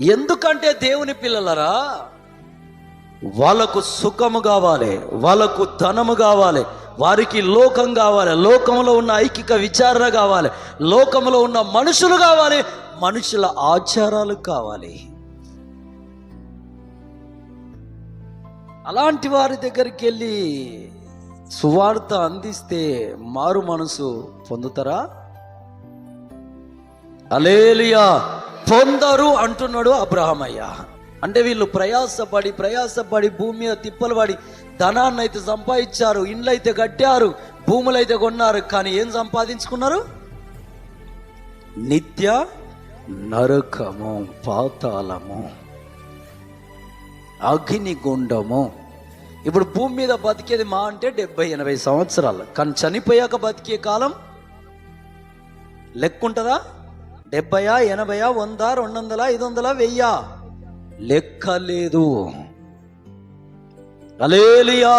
ఎందుకంటే దేవుని పిల్లలరా వాళ్ళకు సుఖము కావాలి వాళ్ళకు ధనము కావాలి వారికి లోకం కావాలి లోకంలో ఉన్న ఐకిక విచారణ కావాలి లోకంలో ఉన్న మనుషులు కావాలి మనుషుల ఆచారాలు కావాలి. అలాంటి వారి దగ్గరికి వెళ్ళి సువార్త అందిస్తే మారు మనసు పొందుతారా? అలేలియా పొందరు అంటున్నాడు అబ్రహమయ్య. అంటే వీళ్ళు ప్రయాసపడి ప్రయాసపడి భూమి మీద తిప్పలు పడి ధనాన్ని అయితే సంపాదించారు ఇండ్లు అయితే కట్టారు భూములు అయితే కొన్నారు కానీ ఏం సంపాదించుకున్నారు? నిత్య నరకము పాతాళము అగ్నిగుండము. ఇప్పుడు భూమి మీద బతికేది మా అంటే డెబ్బై ఎనభై సంవత్సరాలు. కానీ చనిపోయాక బతికే కాలం లెక్కుంటుందా? డెబ్బయా ఎనభయా వంద రెండు వందల ఐదు వందల వెయ్యా. లెక్క లేదు అలేలియా.